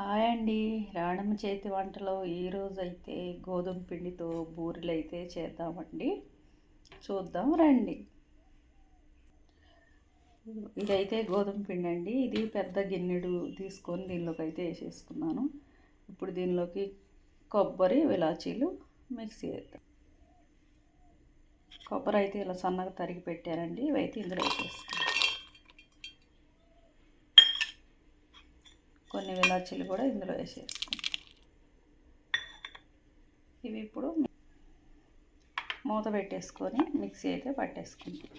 Hi అండి. రాణమ్మ చేతి వంటలో ఈరోజు అయితే గోధుమ పిండితో బూరెలు అయితే చేద్దామండి. చూద్దాం రండి. ఇదైతే గోధుమ పిండి అండి ఇది పెద్ద గిన్నెడు తీసుకొని దీనిలోకి అయితే వేసేసుకున్నాను. ఇప్పుడు దీనిలోకి కొబ్బరి విలాచీలు మిక్సీ వేద్దాం. కొబ్బరి అయితే ఇలా సన్నగా తరిగి పెట్టారండి ఇవైతే ఇందులో వేసేసుకున్నాం కొన్ని కూడా ఇందులో వేసేసుకుంటాం. ఇవి ఇప్పుడు మూత పెట్టేసుకొని మిక్సీ అయితే పట్టేసుకుంటాం.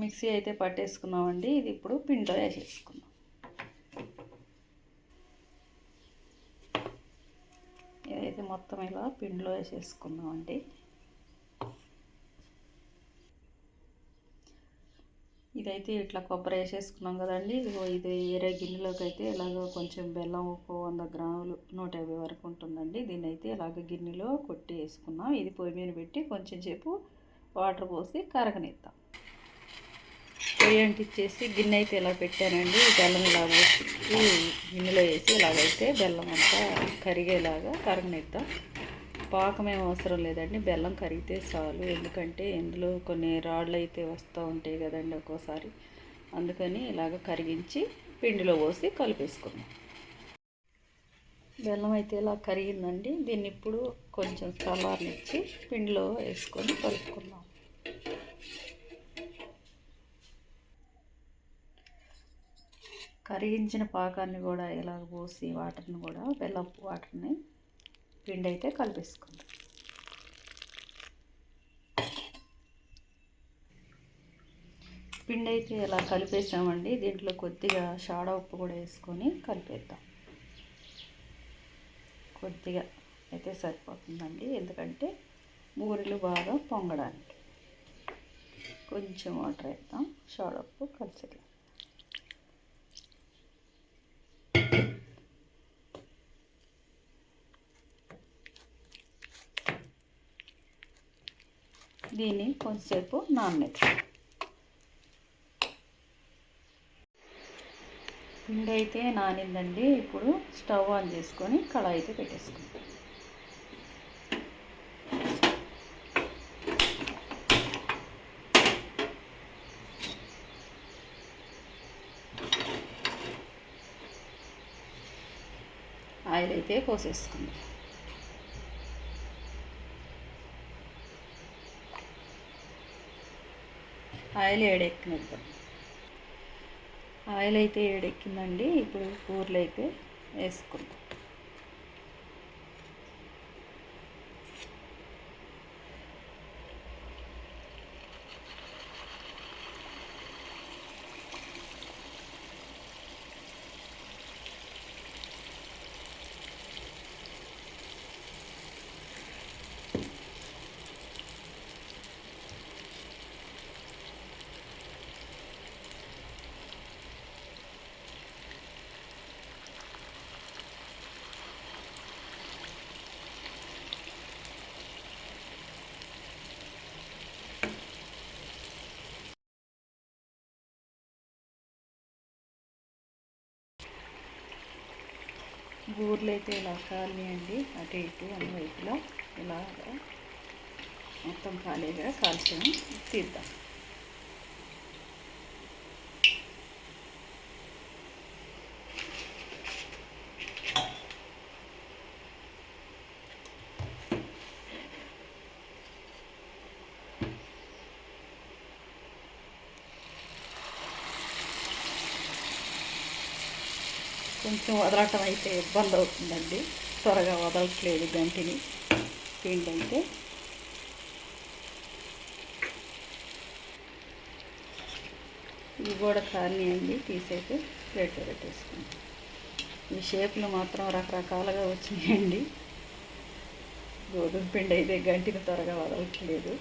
మిక్సీ అయితే పట్టేసుకున్నామండి. ఇది ఇప్పుడు పిండిలో వేసేసుకుందాం. ఇదైతే మొత్తం ఇలా పిండిలో వేసేసుకుందామండి. ఇదైతే ఇట్లా కొబ్బరి వేసేసుకున్నాం కదండి. ఇదిగో ఇది వేరే గిన్నెలోకి అయితే ఇలాగ కొంచెం బెల్లం ఒక వంద గ్రాములు నూట యాభై వరకు ఉంటుందండి. దీన్ని అయితే ఇలాగ గిన్నెలో కొట్టి వేసుకున్నాం. ఇది పొయ్యి మీద పెట్టి కొంచెం సేపు వాటర్ పోసి కరగనిద్దాం. పొయ్యి అంటిచ్చేసి గిన్నె అయితే ఇలా పెట్టానండి. బెల్లం ఇలా పోసి గిన్నెలో వేసి ఇలాగైతే బెల్లం అంతా కరిగేలాగా కరగనిద్దాం. పాకం ఏం అవసరం లేదండి. బెల్లం కరిగితే చాలు. ఎందుకంటే ఇందులో కొన్ని రాళ్ళు అయితే వస్తూ ఉంటాయి కదండి ఒక్కోసారి. అందుకని ఇలాగ కరిగించి పిండిలో పోసి కలిపేసుకున్నాం. బెల్లం అయితే ఇలా కరిగిందండి. దీన్ని ఇప్పుడు కొంచెం చల్లారనిచ్చి పిండిలో వేసుకొని కలుపుకున్నాం కరిగించిన పాకాన్ని కూడా ఇలాగ పోసి వాటర్ని కూడా బెల్లం వాటర్ని పిండి అయితే కలిపేసుకుందాం పిండి అయితే ఇలా కలిపేసామండి దీంట్లో కొద్దిగా షాడ ఉప్పు కూడా వేసుకొని కలిపేద్దాం. కొద్దిగా అయితే సరిపోతుందండి ఎందుకంటే బూరెలు బాగా పొంగడానికి. కొంచెం వాటర్ వేద్దాం షాడప్పు ఉప్పు కలిసేద్దాం దీన్ని కొంచెంసేపు నానబెట్టాలి పిండి అయితే నానిందండి. ఇప్పుడు స్టవ్ ఆన్ చేసుకొని కళాయి అయితే పెట్టేసుకుంటాం ఆయిల్ అయితే పోసేసుకుందాం. ఆయిల్ ఏడెక్కినిద్దాం ఆయిల్ అయితే ఏడెక్కిందండి ఇప్పుడు కూరలు అయితే వేసుకుందాం. బూర్లు అయితే ఇలా కాలినాయండి అటు ఇటు అన్ని వైపులా ఇలాగా మొత్తం ఖాళీగా కాల్చాము తీద్దాం. కొంచెం వదలటం అయితే ఇబ్బంది అవుతుందండి. త్వరగా వదలట్లేదు గంటిని. పిండి అయితే ఇవి కూడా అండి తీసైతే ప్లేట్లో పెట్టేసుకుంటాం ఈ షేప్లు మాత్రం రకరకాలుగా వచ్చినాయండి. గోధుమ పిండి అయితే గంటిని త్వరగా వదలట్లేదు.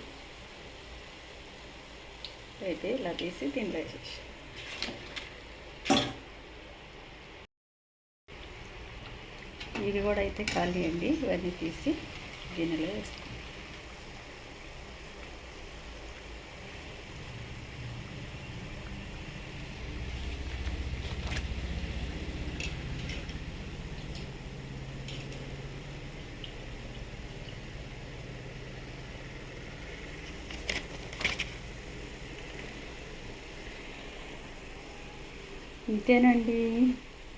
అయితే ఇలా తీసి తినలేసేసాం ఇది కూడా అయితే ఖాళీ అండి. ఇవన్నీ తీసి గిన్నెలో వేస్తాం. ఇంతేనండి.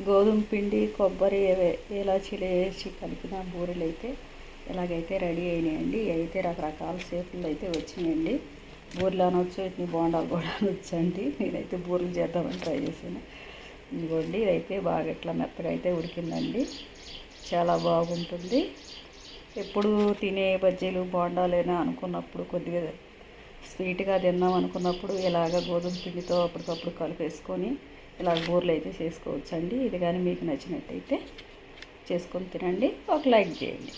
గోధుమ పిండి కొబ్బరి ఇలాచీలు వేసి కలిపిన బూరెలు అయితే ఇలాగైతే రెడీ అయినాయండి అయితే రకరకాల షేపులు అయితే వచ్చినాయండి. బూరెలు అనొచ్చు వీటిని బోండాలు కూడా అనొచ్చు అండి నేనైతే బూరెలు చేద్దామని ట్రై చేశాను. ఇదిగోండి ఇదైతే బాగా ఇట్లా మెత్తగా అయితే ఉడికిందండి. చాలా బాగుంటుంది. ఎప్పుడు తినే బజ్జీలు బోండాలేనా అనుకున్నప్పుడు కొద్దిగా స్వీట్గా తిన్నాం అనుకున్నప్పుడు ఇలాగ గోధుమ పిండితో అప్పటికప్పుడు కలిపేసుకొని ఇలా బూరెలు అయితే చేసుకోవచ్చండి. ఇది కానీ మీకు నచ్చినట్టయితే చేసుకొని తినండి. ఒక లైక్ చేయండి.